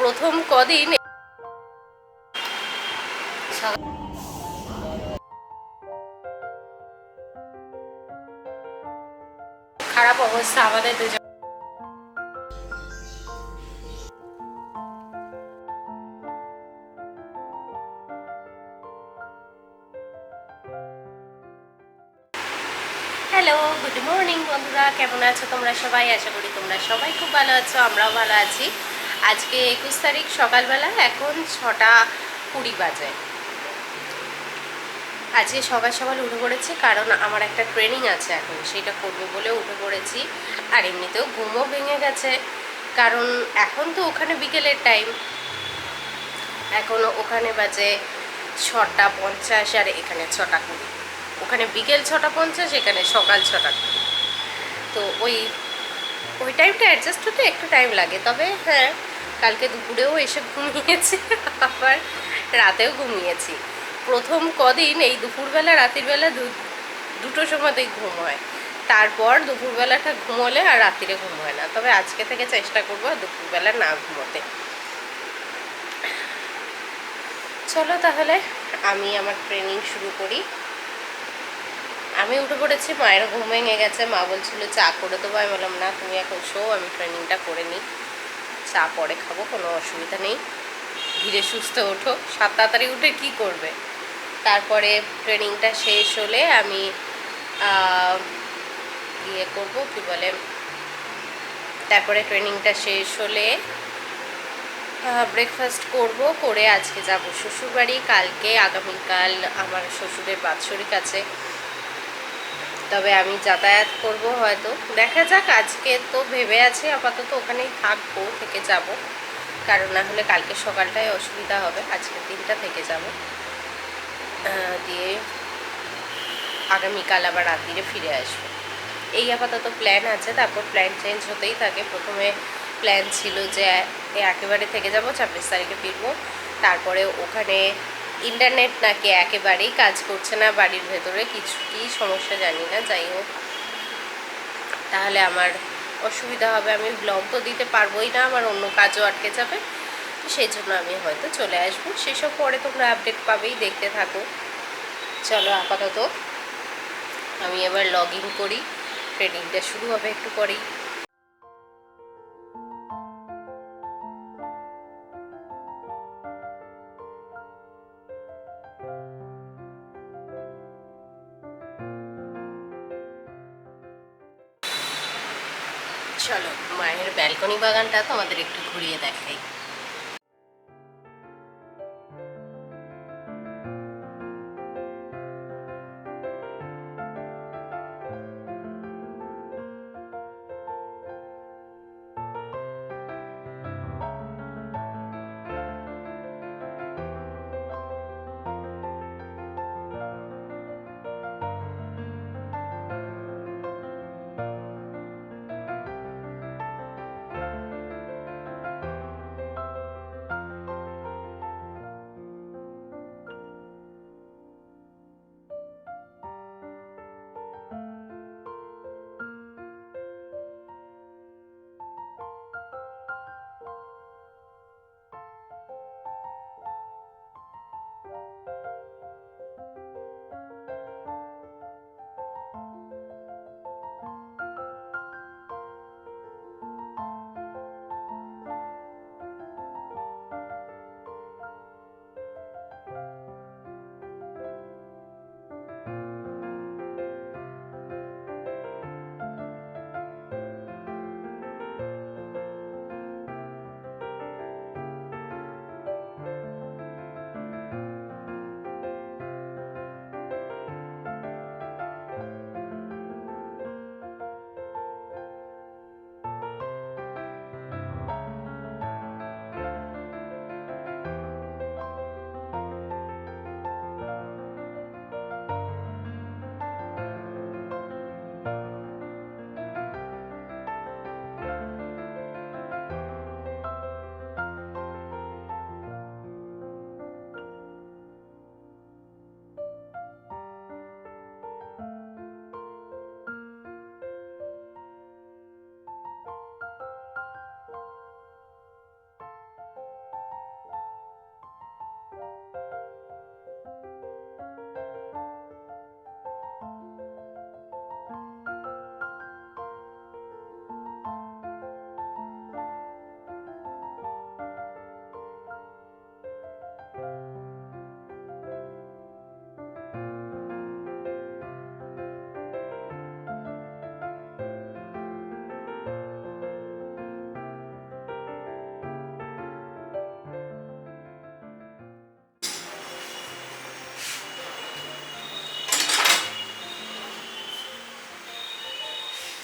প্রথম কদিন খারাপ অবস্থা আমাদের দুজন। হ্যালো গুড মর্নিং বন্ধুরা, কেমন আছো তোমরা সবাই? আশা করি তোমরা সবাই খুব ভালো আছো, আমরাও ভালো আছি। আজকে একুশ তারিখ সকালবেলা, এখন ছটা কুড়ি বাজে। আজকে সকাল সকাল উঠে পড়েছি, কারণ আমার একটা ট্রেনিং আছে এখন, সেটা করব বলে উঠে পড়েছি। আর এমনিতেও ঘুমও ভেঙে গেছে, কারণ এখন তো ওখানে বিকেলের টাইম এখন ওখানে বাজে ছটা পঞ্চাশ আর এখানে ছটা কুড়ি। ওখানে বিকেল ছটা পঞ্চাশ, এখানে সকাল ছটা কুড়ি। তো ওই ওই টাইমটা অ্যাডজাস্ট হতে একটু টাইম লাগে, তবে হ্যাঁ কালকে দুপুরেও এসে ঘুমিয়েছি, আবার রাতেও ঘুমিয়েছি। প্রথম কদিন এই দুপুরবেলা, রাতের বেলা দু- দুটো সময়তেই ঘুম হয়। তারপর দুপুরবেলাটা ঘুমোলে আর রাত্রিরে ঘুম হয় না। তবে আজকে থেকে চেষ্টা করব দুপুরবেলা না ঘুমোতে। চলো তাহলে আমি আমার ট্রেনিং শুরু করি। আমি উঠে পড়েছি, মায়ের ঘুম ভেঙে গেছে। মা বলছিল, চা করে দেবো। আমি বললাম, না, তুমি এখন শো, আমি ট্রেনিংটা করে নিই। চা পরে খাব, কোনো অসুবিধা নেই। ধীরে সুস্থ ওঠো। সাত তাড়াতাড়ি উঠে কি করবে? তারপরে ট্রেনিংটা শেষ হলে আমি ইয়ে করব, কি বলে, তারপরে ট্রেনিংটা শেষ হলে ব্রেকফাস্ট করব, করে আজকে যাব শ্বশুরবাড়ি। কালকে, আগামীকাল আমার শ্বশুরের বাৎসরিক আছে। তবে আমি যাতায়াত করব হয়তো। দেখা যাক, আজকে তো ভেবে আছি আপাতত ওখানেই থাকব, থেকে যাব। কারণ না হলে কালকে সকালটায় অসুবিধা হবে আজকের দিনটা থেকে যাব। দিয়ে আগামীকাল আবার রাত্রিরে ফিরে আসব। এই আপাতত প্ল্যান আছে, তারপর প্ল্যান চেঞ্জ হতেই থাকে। প্রথমে প্ল্যান ছিল যে একেবারে থেকে যাব, ছাব্বিশ তারিখে ফিরবো। তারপরে ওখানে ইন্টারনেট নাকি একেবারেই কাজ করছে না বাড়ির ভেতরে কিছু কী সমস্যা জানি না, যাই হোক। তাহলে আমার অসুবিধা হবে, আমি ব্লগ তো দিতে পারবোই না, আমার অন্য কাজও আটকে যাবে। সেই জন্য আমি হয়তো চলে আসব। সেসব পরে তোমরা আপডেট পাবেই, দেখতে থাকো। চলো আপাতত, আমি এবার লগ ইন করি ট্রেনিংটা শুরু হবে একটু পরেই। ব্যালকনি বাগানটা তোমাদের একটু ঘুরিয়ে দেখাই।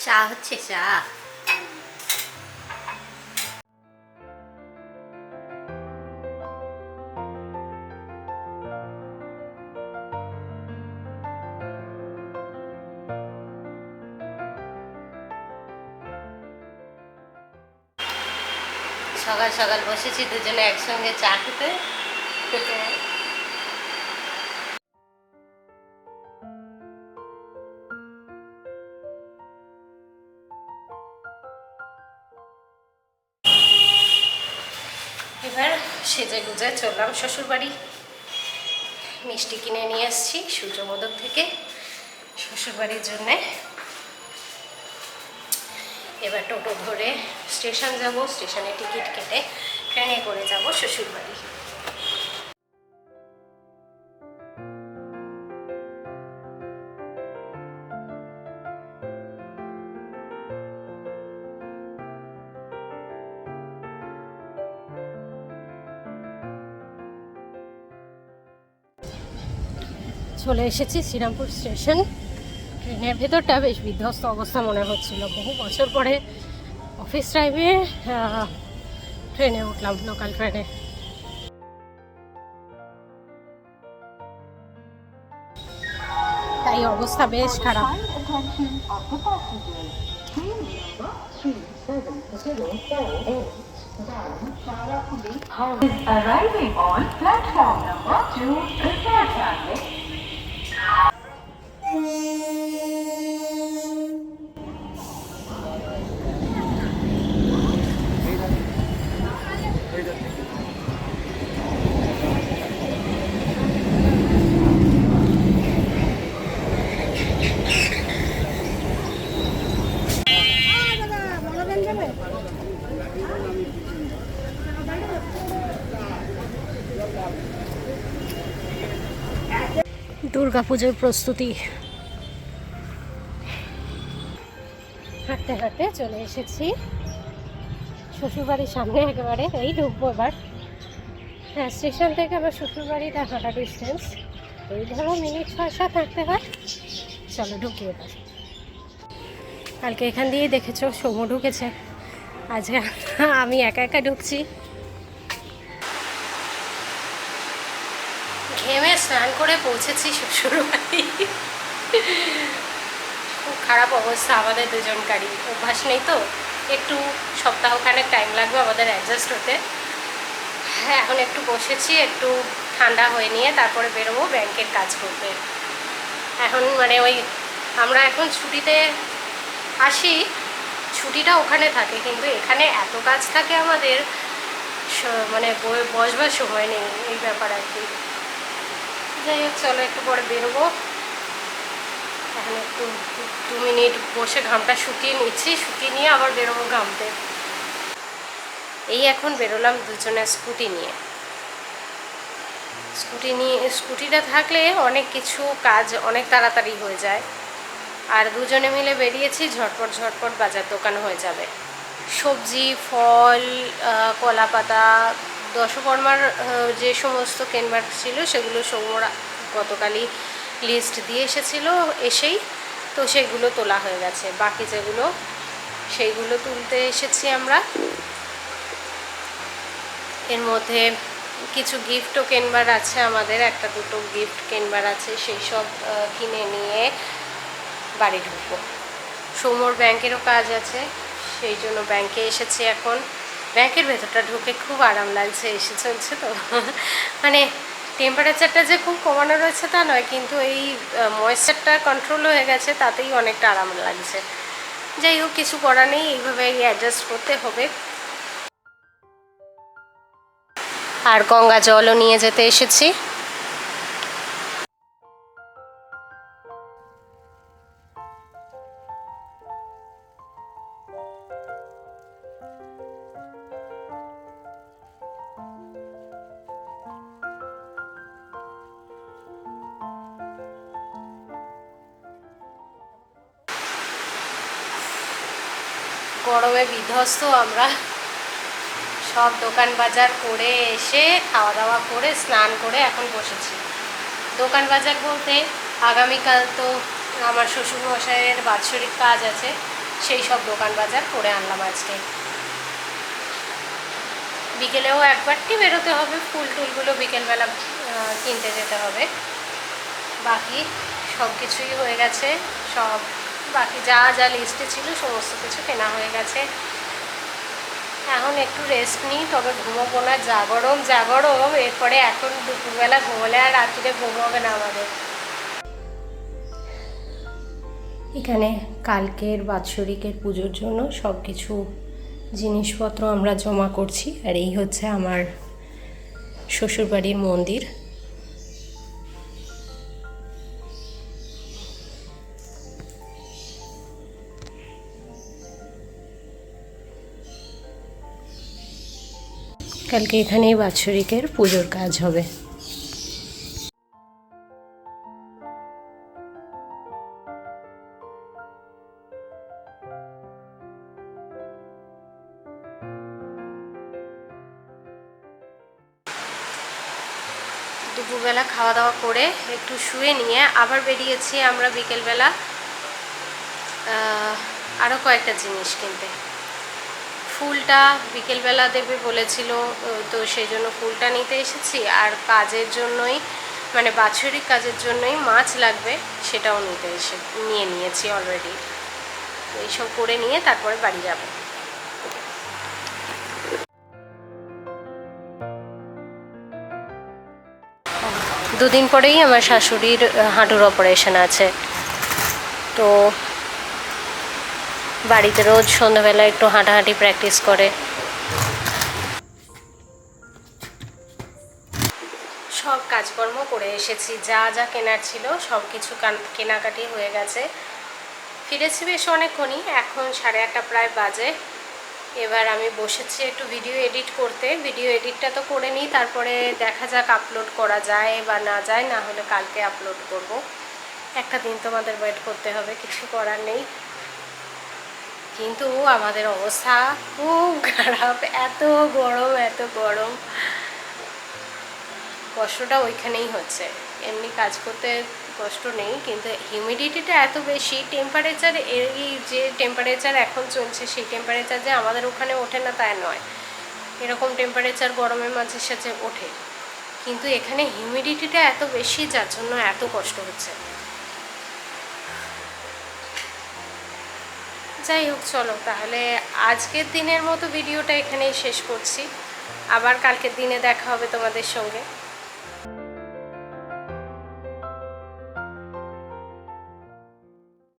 চা হচ্ছে চা। সকাল সকাল বসেছি দুজনে একসঙ্গে চা খেতে। সেজে গুজে চললাম শ্বশুরবাড়ি। মিষ্টি কিনে নিয়ে এসেছি সূর্যমোদক থেকে শ্বশুরবাড়ির জন্যে। এবার টোটো ধরে স্টেশন যাব, স্টেশনে টিকিট কেটে ট্রেনে করে যাব শ্বশুর চলে এসেছি শ্রীরামপুর স্টেশন। ট্রেনের ভেতরটা বেশ বিধ্বস্ত অবস্থা মনে হচ্ছিল। বহু বছর পরে অফিস টাইমে ট্রেনে উঠলাম লোকাল ট্রেনে তাই অবস্থা বেশ খারাপ। Arriving on platform number two, prepare tablet. দুর্গাপুজোর প্রস্তুতি। হাঁটতে হাঁটতে চলে এসেছি। শ্বশুরবাড়ির সামনে একেবারে, এই ঢুকবো এবার। হ্যাঁ স্টেশন থেকে আমার শ্বশুরবাড়িটা হাঁটা ডিস্টেন্স এই ধরো মিনিট ছয় সাত হাঁটতে হয়। চলো ঢুকি এবার। কালকে এখান দিয়েই দেখেছ, সৌম্য ঢুকেছে। আজকে আমি একা একা ঢুকছি। ঘেমে স্নান করে পৌঁছেছি শ্বশুরবাড়ি। খারাপ অবস্থা আমাদের দুজনকারই। অভ্যাস নেই তো? একটু সপ্তাহখানেক টাইম লাগবে আমাদের অ্যাডজাস্ট হতে। হ্যাঁ এখন একটু বসেছি, একটু ঠান্ডা হয়ে নিয়ে তারপরে বেরোবো, ব্যাংকের কাজ করতে এখন মানে ওই আমরা এখন ছুটিতে আসি, ছুটিটা ওখানে থাকে, কিন্তু এখানে এত কাজ থাকে আমাদের মানে বসবার সময় নেই এই ব্যাপার আর কি। যাই হোক, চলো একটু পরে বেরোবো। এখন একটু, দু মিনিট বসে ঘামটা শুকিয়ে নিচ্ছি, শুকিয়ে নিয়ে আবার বেরোবো ঘামতে। এই এখন বেরোলাম দুজনে স্কুটি নিয়ে। স্কুটি নিয়ে, স্কুটিটা থাকলে অনেক কিছু কাজ অনেক তাড়াতাড়ি হয়ে যায়। আর দুজনে মিলে বেরিয়েছি, ঝটপট ঝটপট বাজার দোকান হয়ে যাবে। সবজি, ফল কলা পাতা দশকর্মার যে সমস্ত কেনবার ছিল সেগুলো সৌমরা গতকালই লিস্ট দিয়ে এসেছিল, এসেই তো সেগুলো তোলা হয়ে গেছে। বাকি যেগুলো, সেইগুলো তুলতে এসেছি আমরা। এর মধ্যে কিছু গিফটও কেনবার আছে আমাদের, একটা দুটো গিফট কেনবার আছে, সেই সব কিনে নিয়ে বাড়ি ঢুকবো। সৌমর ব্যাংকেরও কাজ আছে, সেই জন্য ব্যাংকে এসেছি এখন। ব্যাংকের ভেতরটা ঢুকে খুব আরাম লাগছে, এসে চলছে তো। মানে টেম্পারেচারটা যে খুব কমানো রয়েছে তা নয়, কিন্তু এই ময়েশ্চারটা কন্ট্রোল হয়ে গেছে, তাতেই অনেকটা আরাম লাগছে। যাই হোক, কিছু করা নেই, এইভাবে অ্যাডজাস্ট করতে হবে। আর গঙ্গা জলও নিয়ে যেতে এসেছি। গরমে বিধ্বস্ত আমরা। সব দোকান বাজার করে এসে খাওয়া দাওয়া করে, স্নান করে এখন বসেছি। দোকান বাজার বলতে আগামীকাল তো আমার শ্বশুরমশাইয়ের বাৎসরিক কাজ আছে, সেই সব দোকান বাজার করে আনলাম আজকে। বিকেলেও একবারটি বেরোতে হবে, ফুল টুলগুলো বিকেলবেলা কিনতে যেতে হবে। বাকি সব কিছুই হয়ে গেছে, সব বাকি যা যা লিস্টে ছিল, সমস্ত কিছু কেনা হয়ে গেছে। এখন একটু রেস্ট নিই, তবে ঘুমোবো না, যা গরম যা গরম। এরপরে এখন দুপুরবেলা ঘুমোলে আর রাত্রিরে ঘুম হবে না আমাদের। এখানে কালকের বাৎসরিকের পুজোর জন্য সব কিছু জিনিসপত্র আমরা জমা করছি, আর এই হচ্ছে আমার শ্বশুরবাড়ির মন্দির। কালকে এখানেই বাৎসরিকের পুজোর কাজ হবে। দুপুরবেলা খাওয়া দাওয়া করে একটু শুয়ে নিয়ে আবার বেরিয়েছি আমরা বিকেলবেলা আরও কয়েকটা জিনিস কিনতে। ফুলটা বিকেলবেলা দেবে বলেছিল তো সেই জন্য ফুলটা নিতে এসেছি। আর কাজের জন্যই মানে বাৎসরিক কাজের জন্যই মাছ লাগবে, সেটাও নিতে এসে, নিয়ে নিয়েছি অলরেডি এইসব করে নিয়ে তারপরে বাড়ি যাব। দুদিন পরেই আমার শাশুড়ির হাঁটুর অপারেশন আছে। তো বাড়িতে রোজ সন্ধ্যাবেলা একটু হাঁটাহাঁটি প্র্যাকটিস করে। সব কাজকর্ম করে এসেছি, যা যা কেনার ছিল সব কিছু কেনাকাটি হয়ে গেছে। ফিরেছি বেশ অনেকক্ষণই, এখন সাড়ে আটটা প্রায় বাজে। এবার আমি বসেছি একটু ভিডিও এডিট করতে। ভিডিও এডিটটা তো করে নিই, তারপরে দেখা যাক আপলোড করা যায় বা না যায়, না হলে কালকে আপলোড করব। একটা দিন তোমাদের ওয়েট করতে হবে, কিছু করার নেই। কিন্তু আমাদের অবস্থা খুব খারাপ। এত গরম এত গরম। কষ্টটা ওইখানেই হচ্ছে। এমনি কাজ করতে কষ্ট নেই, কিন্তু হিউমিডিটিটা এত বেশি টেম্পারেচার এই যে টেম্পারেচার এখন চলছে, সেই টেম্পারেচার যে আমাদের ওখানে ওঠে না তাই নয়। এরকম টেম্পারেচার গরমের মাঝে সাথে ওঠে। কিন্তু এখানে হিউমিডিটিটা এত বেশি, যার জন্য এত কষ্ট হচ্ছে। যাই হোক, চলো। তাহলে আজকের দিনের মতো ভিডিওটা এখানেই শেষ করছি। আবার কালকের দিনে দেখা হবে তোমাদের সঙ্গে।